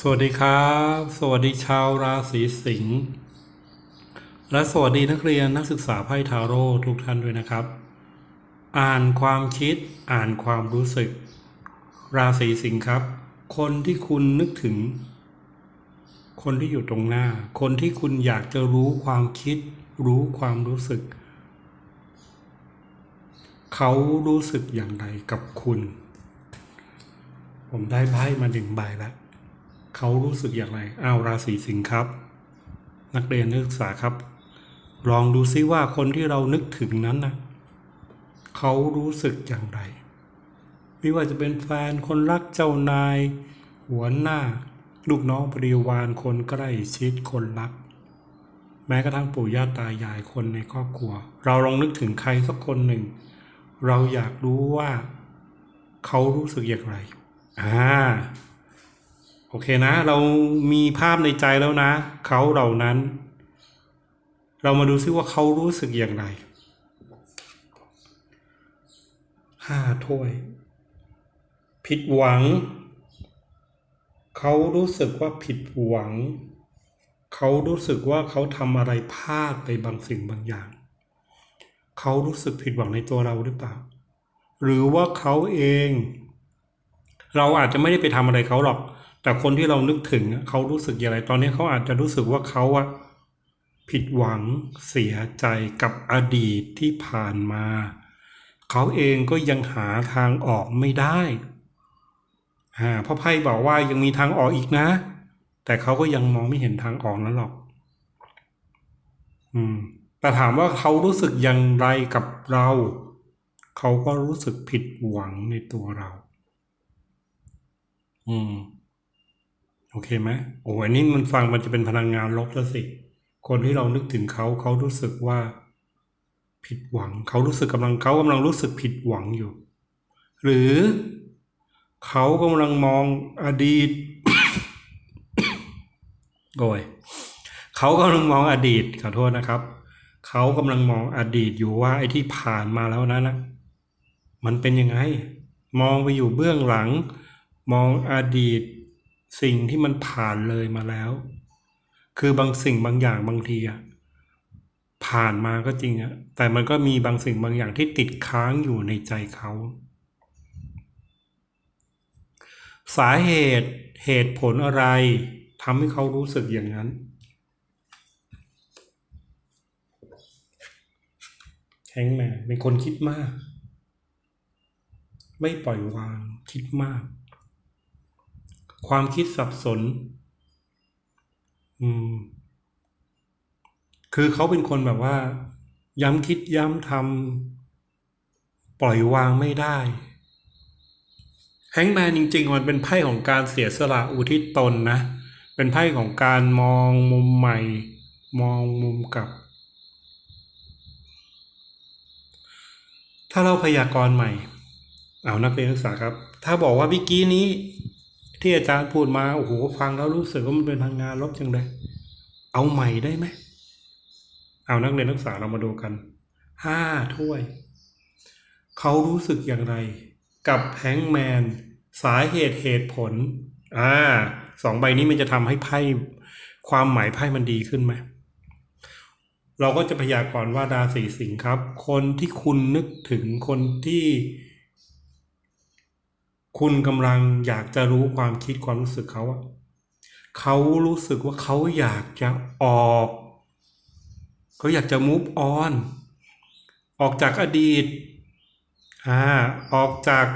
สวัสดีครับ สวัสดีชาวราศีสิงห์และสวัสดีนักเรียนนักศึกษาไพ่ทาโร่ทุกท่านด้วยนะครับ อ่านความคิดอ่านความรู้สึก ราศีสิงห์ครับ คนที่คุณนึกถึง คนที่อยู่ตรงหน้า คนที่คุณอยากจะรู้ความคิด รู้ความรู้สึก เขารู้สึกอย่างไรกับคุณ ผมได้ไพ่มาหนึ่งใบแล้ว เขารู้สึกอย่างไรอ้าวราศีสิงห์ครับ นักเรียนนักศึกษาครับ ลองดูซิว่าคนที่เรานึกถึงนั้นนะเขารู้สึกอย่างไร ไม่ว่าจะเป็นแฟนคนรักเจ้านาย หัวหน้า ลูกน้องบริวารคนใกล้ชิดคนรัก แม้กระทั่งปู่ย่าตายายคนในครอบครัว เราลองนึกถึงใครสักคนหนึ่ง เราอยากรู้ว่า เขารู้สึกอย่างไรอ่า โอเคนะ เรามีภาพในใจแล้วนะ เขาเหล่านั้น เรามาดูซิว่าเขารู้สึกอย่างไรห้าถ้วย ผิดหวัง เขารู้สึกว่าผิดหวัง เขารู้สึกว่าเขาทำอะไรพลาดไปบางสิ่งบางอย่าง เขารู้สึกผิดหวังในตัวเราหรือเปล่า หรือว่าเขาเอง เราอาจจะไม่ได้ไปทำอะไรเขาหรอก แต่คนที่เรานึกถึงเขารู้สึกอย่างไร ตอนนี้เขาอาจจะรู้สึกว่าเขาอะผิดหวังเสียใจกับอดีตที่ผ่านมา เขาเองก็ยังหาทางออกไม่ได้อ่าพราะไพ่บอกว่ายังมีทางออกอีกนะ แต่เขาก็ยังมองไม่เห็นทางออกนั้นหรอก อืม แต่ถามว่าเขารู้สึกอย่างไรกับเรา เขาก็รู้สึกผิดหวังในตัวเรา อืม โอเคไหมโอ้ยนี่มันฟังมันจะเป็นพลังงานลบแล้วสิ คนที่เรานึกถึงเขาเขารู้สึกว่า ผิดหวัง เขารู้สึกกำลังเขากำลังรู้สึกผิดหวังอยู่ หรือเขากำลังมองอดีตโอ้ยเขากำลังมองอดีตขอโทษนะครับ เขากำลังมองอดีตอยู่ว่าไอ้ที่ผ่านมาแล้วนั้นนะมันเป็นยังไง มองไปอยู่เบื้องหลัง มองอดีต สิ่งที่มันผ่านเลยมาแล้ว คือบางสิ่งบางอย่างบางทีอะผ่านมาก็จริงอะแต่มันก็มีบางสิ่งบางอย่างที่ติดค้างอยู่ในใจเขา สาเหตุเหตุผลอะไรทำให้เขารู้สึกอย่างนั้นแฮงแมนเป็นคนคิดมาก ไม่ปล่อยวางคิดมาก ความคิดสับสน อืม คือเขาเป็นคนแบบว่า ย้ำคิดย้ำทำปล่อยวางไม่ได้ แฮงแมนจริง ๆ มันเป็นไพ่ของการเสียสละอุทิศตนนะ เป็นไพ่ของการมองมุมใหม่ มองมุมกลับ ถ้าเราพยากรณ์ใหม่ เอานักเรียนนักศึกษาครับ ถ้าบอกว่าวิกี้นี้ ที่อาจารย์พูดมาโอ้โหฟังแล้วรู้สึกว่ามันเป็นพลังงานลบจังเลย เอาใหม่ได้ไหมเอานักเรียนนักศึกษาเรามาดูกันห้าถ้วย เขารู้สึกอย่างไร กับแฮงแมน สาเหตุเหตุผล อ่าสองใบนี้มันจะทำให้ไพ่ความหมายไพ่มันดีขึ้นไหมเราก็จะพยากรณ์ว่าราศีสิงห์ครับ คนที่คุณนึกถึงคนที่ คุณกำลังอยากจะรู้ความคิดความรู้สึกเขาอะเขารู้สึกว่าเขาอยากจะออก เขาอยากจะ move on ออกจากอดีตอ่าออกจาก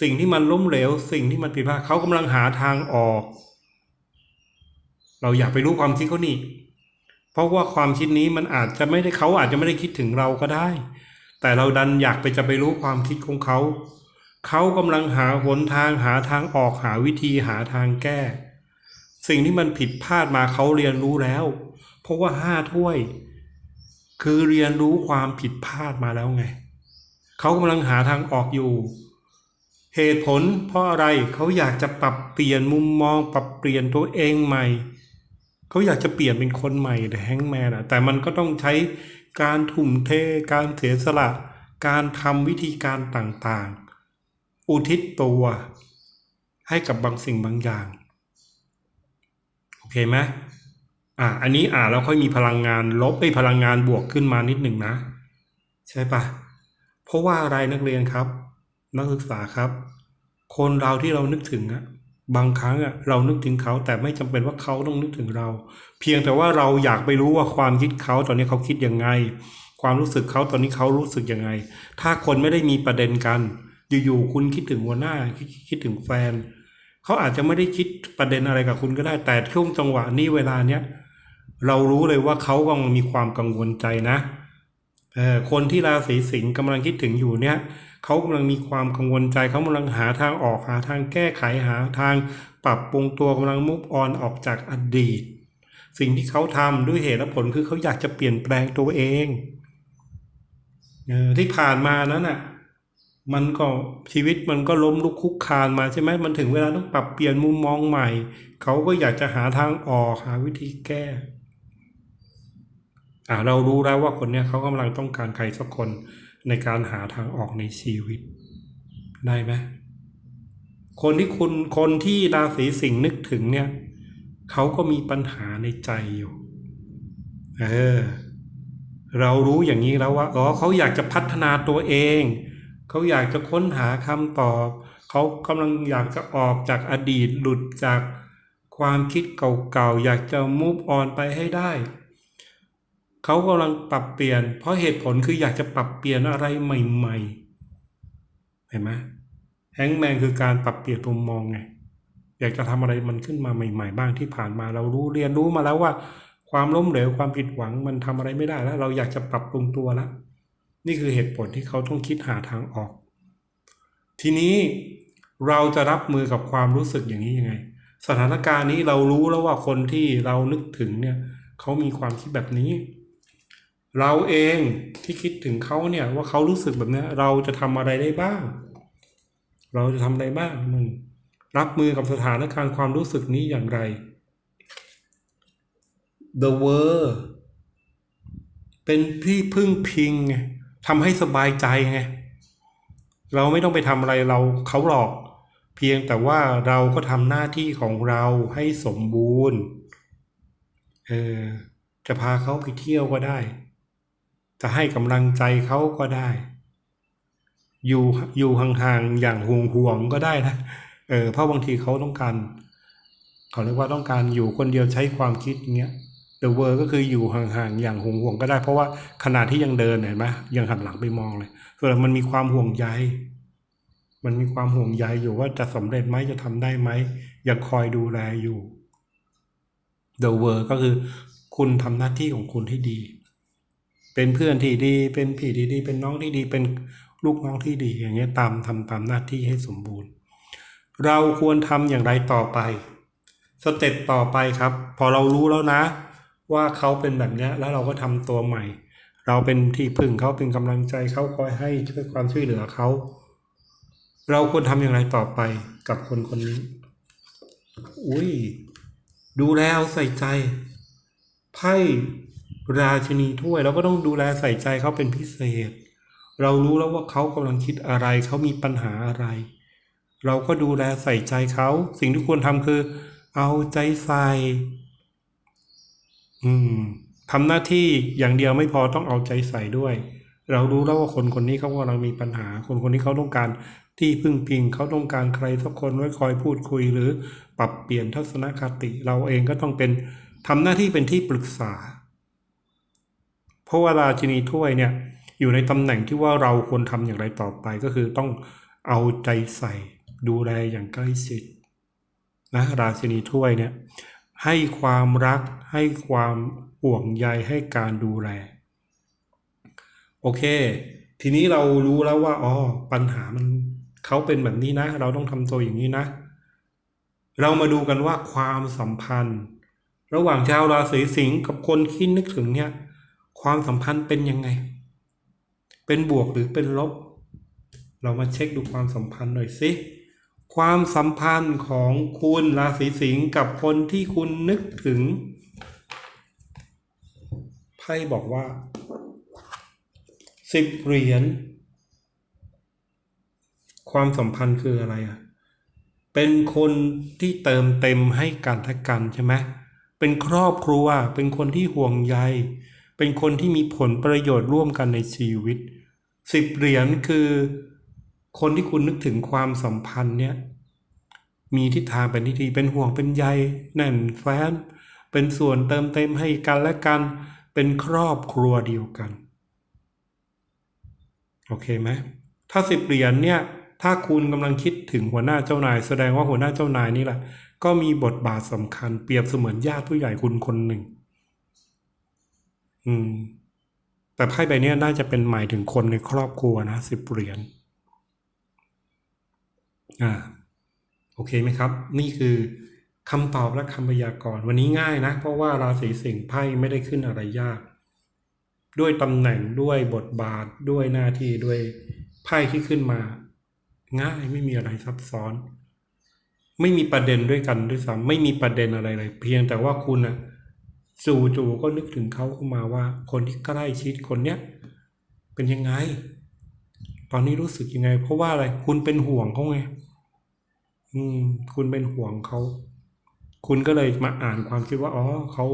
สิ่งที่มันล้มเหลว สิ่งที่มันผิดพลาดเขากำลังหาทางออก เราอยากไปรู้ความคิดเขานี่ เพราะว่าความคิดนี้มันอาจจะไม่ได้เขาอาจจะไม่ได้คิดถึงเราก็ได้ แต่เราดันอยากไปจะไปรู้ความคิดของเขา เขากำลังหาหนทางหาทางออกหาวิธีหาทางแก้ สิ่งที่มันผิดพลาดมาเขาเรียนรู้แล้ว เพราะว่าห้าถ้วย คือเรียนรู้ความผิดพลาดมาแล้วไง เขากำลังหาทางออกอยู่ เหตุผลเพราะอะไรเขาอยากจะปรับเปลี่ยนมุมมอง ปรับเปลี่ยนตัวเองใหม่ เขาอยากจะเปลี่ยนเป็นคนใหม่แต่แฮงแมนอะแต่มันก็ต้องใช้การทุ่มเท การเสียสละ การทำวิธีการต่างๆ อุทิศตัวให้กับบางสิ่งบางอย่าง โอเคไหมอะอันนี้อ่านแล้วค่อยมีพลังงานลบไปพลังงานบวกขึ้นมานิดหนึ่งนะ ใช่ปะเพราะว่าอะไรนักเรียนครับ นักศึกษาครับ คนเราที่เรานึกถึงอะบางครั้งอะเรานึกถึงเขาแต่ไม่จำเป็นว่าเขาต้องนึกถึงเรา เพียงแต่ว่าเราอยากไปรู้ว่าความคิดเขาตอนนี้เขาคิดยังไง ความรู้สึกเขาตอนนี้เขารู้สึกยังไง ถ้าคนไม่ได้มีประเด็นกัน อยู่ๆคุณคิดถึงหัวหน้าคิดคิดถึงแฟนเขาอาจจะไม่ได้คิดประเด็นอะไรกับคุณก็ได้ แต่ช่วงจังหวะนี้เวลาเนี้ยเรารู้เลยว่าเขากำลังมีความกังวลใจนะเออคนที่ราศีสิงห์กำลังคิดถึงอยู่เนี่ยเขากำลังมีความกังวลใจเขากำลังหาทางออกหาทางแก้ไขหาทางปรับปรุงตัวกำลังมุกออนออกจากอดีต สิ่งที่เขาทำด้วยเหตุและผลคือเขาอยากจะเปลี่ยนแปลงตัวเองเออที่ผ่านมานั้นน่ะ มันก็ชีวิตมันก็ล้มลุกคุกคานมาใช่ไหมมันถึงเวลาต้องปรับเปลี่ยนมุมมองใหม่ เขาก็อยากจะหาทางออกหาวิธีแก้อ่าเรารู้แล้วว่าคนเนี้ยเขากำลังต้องการใครสักคนในการหาทางออกในชีวิต ได้ไหมคนที่คุณคนที่ราศีสิงห์นึกถึงเนี่ยเขาก็มีปัญหาในใจอยู่เออเรารู้อย่างนี้แล้วว่าอ๋อเขาอยากจะพัฒนาตัวเอง เขาอยากจะค้นหาคำตอบ เขากำลังอยากจะออกจากอดีตหลุดจากความคิดเก่าๆ อยากจะมุฟออนไปให้ได้ เขากำลังปรับเปลี่ยน เพราะเหตุผลคืออยากจะปรับเปลี่ยนอะไรใหม่ๆ เห็นไหมแฮงแมนคือการปรับเปลี่ยนมุมมองไง อยากจะทำอะไรมันขึ้นมาใหม่ ๆ บ้างที่ผ่านมาเรารู้เรียนรู้มาแล้วว่า ความล้มเหลวความผิดหวังมันทำอะไรไม่ได้แล้ว เราอยากจะปรับปรุงตัวแล้ว นี่คือเหตุผลที่เขาต้องคิดหาทางออก ทีนี้เราจะรับมือกับความรู้สึกอย่างนี้ยังไง สถานการณ์นี้เรารู้แล้วว่าคนที่เรานึกถึงเนี่ยเขามีความคิดแบบนี้ เราเองที่คิดถึงเขาเนี่ยว่าเขารู้สึกแบบนี้เราจะทำอะไรได้บ้าง เราจะทำอะไรบ้างมึงรับมือกับสถานการณ์ความรู้สึกนี้อย่างไร The World เป็นที่พึ่งพิงไง ทำให้สบายใจไงเราไม่ต้องไปทำอะไรเราเขาหรอก เพียงแต่ว่าเราก็ทำหน้าที่ของเราให้สมบูรณ์เออจะพาเขาไปเที่ยวก็ได้ จะให้กำลังใจเขาก็ได้ อยู่อยู่ห่างๆอย่างห่วงห่วงก็ได้นะเออเพราะบางทีเขาต้องการเขาเรียกว่าต้องการอยู่คนเดียวใช้ความคิดอย่างเงี้ย The World ก็คืออยู่ห่างๆอย่างห่วงห่วงก็ได้ เพราะว่าขณะที่ยังเดินเห็นไหมยังหันหลังไปมองเลยส่วนมันมีความห่วงใยมันมีความห่วงใยอยู่ว่าจะสำเร็จไหมจะทำได้ไหมยังคอยดูแลอยู่ The World ก็คือคุณทำหน้าที่ของคุณให้ดี เป็นเพื่อนที่ดี เป็นพี่ที่ดี เป็นน้องที่ดี เป็นลูกน้องที่ดี อย่างเงี้ยตามทำตามหน้าที่ให้สมบูรณ์ เราควรทำอย่างไรต่อไป สเต็ปต่อไปครับ พอเรารู้แล้วนะ ว่าเขาเป็นแบบนี้แล้วเราก็ทำตัวใหม่ เราเป็นที่พึ่งเขาเป็นกำลังใจเขาคอยให้ช่วยความช่วยเหลือเขา เราควรทำอย่างไรต่อไปกับคนคนนี้ อุ้ยดูแลเอาใส่ใจไพ่ราชินีถ้วยเราก็ต้องดูแลใส่ใจเขาเป็นพิเศษ เรารู้แล้วว่าเขากำลังคิดอะไรเขามีปัญหาอะไร เราก็ดูแลใส่ใจเขา สิ่งที่ควรทำคือ เอาใจใส่ อืมทำหน้าที่อย่างเดียวไม่พอต้องเอาใจใส่ด้วย เรารู้แล้วว่าคนคนนี้เขากำลังมีปัญหา คนคนนี้เขาต้องการที่พึ่งพิงเขาต้องการใครสักคนไว้คอยพูดคุยหรือปรับเปลี่ยนทัศนคติ เราเองก็ต้องเป็นทำหน้าที่เป็นที่ปรึกษา เพราะว่าราชินีถ้วยเนี่ย อยู่ในตำแหน่งที่ว่าเราควรทำอย่างไรต่อไปก็คือต้องเอาใจใส่ ดูแลอย่างใกล้ชิดนะราชินีถ้วยเนี่ย ให้ความรัก ให้ความห่วงใยให้การดูแล โอเค ทีนี้เรารู้แล้วว่าอ๋อปัญหามันเขาเป็นแบบนี้นะ เราต้องทำตัวอย่างนี้นะ เรามาดูกันว่าความสัมพันธ์ ระหว่างชาวราศีสิงห์กับคนที่นึกถึงเนี่ย ความสัมพันธ์เป็นยังไง เป็นบวกหรือเป็นลบ เรามาเช็คดูความสัมพันธ์หน่อยสิ ความสัมพันธ์ของคุณราศีสิงห์กับคนที่คุณนึกถึงไพ่บอกว่าสิบเหรียญความสัมพันธ์คืออะไรอะ เป็นคนที่เติมเต็มให้กันและกันใช่ไหมเป็นครอบครัว เป็นคนที่ห่วงใย เป็นคนที่มีผลประโยชน์ร่วมกันในชีวิตสิบเหรียญคือ คนที่คุณนึกถึงความสัมพันธ์เนี่ยมีทิศทางเป็นที่ดีเป็นห่วงเป็นใยแน่นแฟ้นเป็นส่วนเติมเต็มให้กันและกัน เป็นครอบครัวเดียวกัน โอเคไหมถ้าสิบเหรียญเนี่ยถ้าคุณกำลังคิดถึงหัวหน้าเจ้านาย แสดงว่าหัวหน้าเจ้านายนี่แหละ ก็มีบทบาทสำคัญเปรียบเสมือนญาติผู้ใหญ่คุณคนหนึ่ง อืม แต่ไพ่ใบเนี้ยน่าจะเป็นหมายถึงคนในครอบครัวนะสิบเหรียญ อ่าโอเคไหมครับ นี่คือคำตอบและคำพยากรณ์วันนี้ง่ายนะ เพราะว่าราศีสิงห์ไพ่ไม่ได้ขึ้นอะไรยาก ด้วยตำแหน่งด้วยบทบาทด้วยหน้าที่ด้วยไพ่ที่ขึ้นมา ง่ายไม่มีอะไรซับซ้อน ไม่มีประเด็นด้วยกันด้วยซ้ำไม่มีประเด็นอะไรเลย เพียงแต่ว่าคุณอะจู่ๆก็นึกถึงเขาเข้ามาว่า คนที่ใกล้ชิดคนเนี้ยเป็นยังไง ตอนนี้รู้สึกยังไง เพราะว่าอะไร คุณเป็นห่วงเขาไงอืม คุณเป็นห่วงเขา คุณก็เลยมาอ่านความคิดว่า อ๋อเขา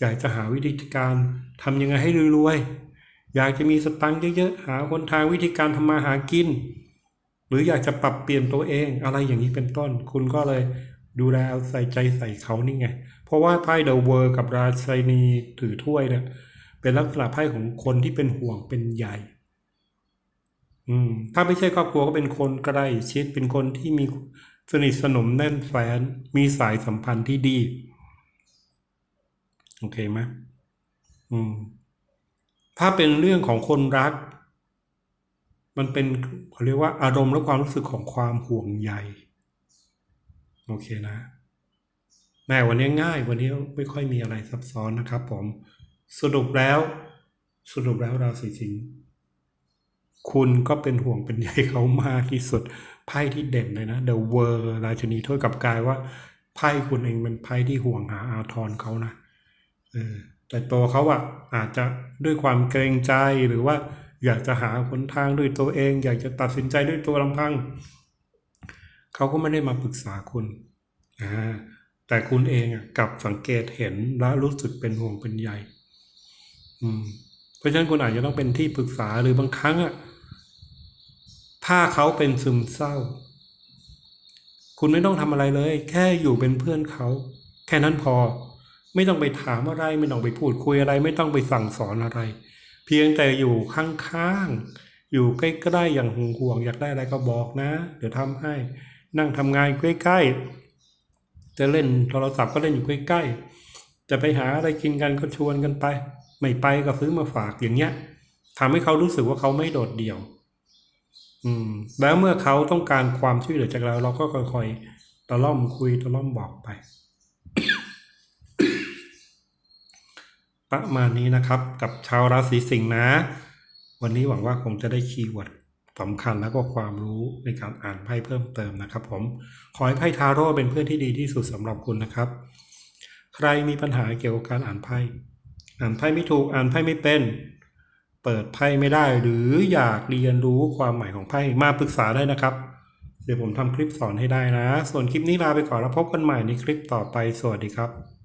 อยากจะหาวิธีการทำยังไงให้รวยๆ อยากจะมีสตังค์เยอะๆ หาคนทางวิธีการทำมาหากิน หรืออยากจะปรับเปลี่ยนตัวเอง อะไรอย่างนี้เป็นต้น คุณก็เลยดูแลเอาใส่ใจใส่เขานี่ไง เพราะว่าไพ่เดอะเวอร์กับราชินีถือถ้วยเนี่ยเป็นลักษณะไพ่ของคนที่เป็นห่วงเป็นใหญ่ อืม ถ้าไม่ใช่ครอบครัวก็เป็นคนใกล้ชิดเป็นคนที่มีสนิทสนมแน่นแฟ้นมีสายสัมพันธ์ที่ดี โอเคไหมอืม ถ้าเป็นเรื่องของคนรัก มันเป็นเขาเรียกว่าอารมณ์และความรู้สึกของความห่วงใยโอเคนะแม่วันนี้ง่าย วันนี้ไม่ค่อยมีอะไรซับซ้อนนะครับผม สรุปแล้ว สรุปแล้วราศีสิงห์ คุณก็เป็นห่วงเป็นใยเขามากที่สุดไพ่ที่เด่นเลยนะ The World ราชนีถ้วยกับกายว่าไพ่คุณเองเป็นไพ่ที่ห่วงหาอาทรเขานะเออแต่ตัวเขาอะอาจจะด้วยความเกรงใจหรือว่า อยากจะหาหนทางด้วยตัวเอง อยากจะตัดสินใจด้วยตัวลำพังเขาก็ไม่ได้มาปรึกษาคุณอ่าแต่คุณเองอะกลับสังเกตเห็นและรู้สึกเป็นห่วงเป็นใยอืมเพราะฉะนั้นคุณอาจจะต้องเป็นที่ปรึกษาหรือบางครั้งอะ ถ้าเขาเป็นซึมเศร้า คุณไม่ต้องทำอะไรเลย แค่อยู่เป็นเพื่อนเขา แค่นั้นพอ ไม่ต้องไปถามอะไร ไม่ต้องไปพูดคุยอะไร ไม่ต้องไปสั่งสอนอะไร เพียงแต่อยู่ข้างๆ อยู่ใกล้ๆ อย่างห่วง อยากได้อะไรก็บอกนะ เดี๋ยวทำให้ นั่งทำงานใกล้ๆ จะเล่นโทรศัพท์ก็เล่นอยู่ใกล้ๆ จะไปหาอะไรกินกันก็ชวนกันไป ไม่ไปก็ซื้อมาฝากอย่างเงี้ยทำให้เขารู้สึกว่าเขาไม่โดดเดี่ยว อืม แล้วเมื่อเขาต้องการความช่วยเหลือจากเรา เราก็ค่อยๆตะล่อมคุยตะล่อมบอกไป ประมาณนี้นะครับ กับชาวราศีสิงห์นะ วันนี้หวังว่าคงจะได้คีย์เวิร์ดสำคัญแล้วก็ความรู้ในการอ่านไพ่เพิ่มเติมนะครับ ผม ขอให้ไพ่ทาโร่เป็นเพื่อนที่ดีที่สุดสำหรับคุณนะครับ ใครมีปัญหาเกี่ยวกับการอ่านไพ่ อ่านไพ่ไม่ถูก อ่านไพ่ไม่เป็น เปิดไพ่ไม่ได้หรืออยากเรียนรู้ความหมายของไพ่มาปรึกษาได้นะครับ เดี๋ยวผมทำคลิปสอนให้ได้นะ ส่วนคลิปนี้ลาไปก่อนแล้วพบกันใหม่ในคลิปต่อไปสวัสดีครับ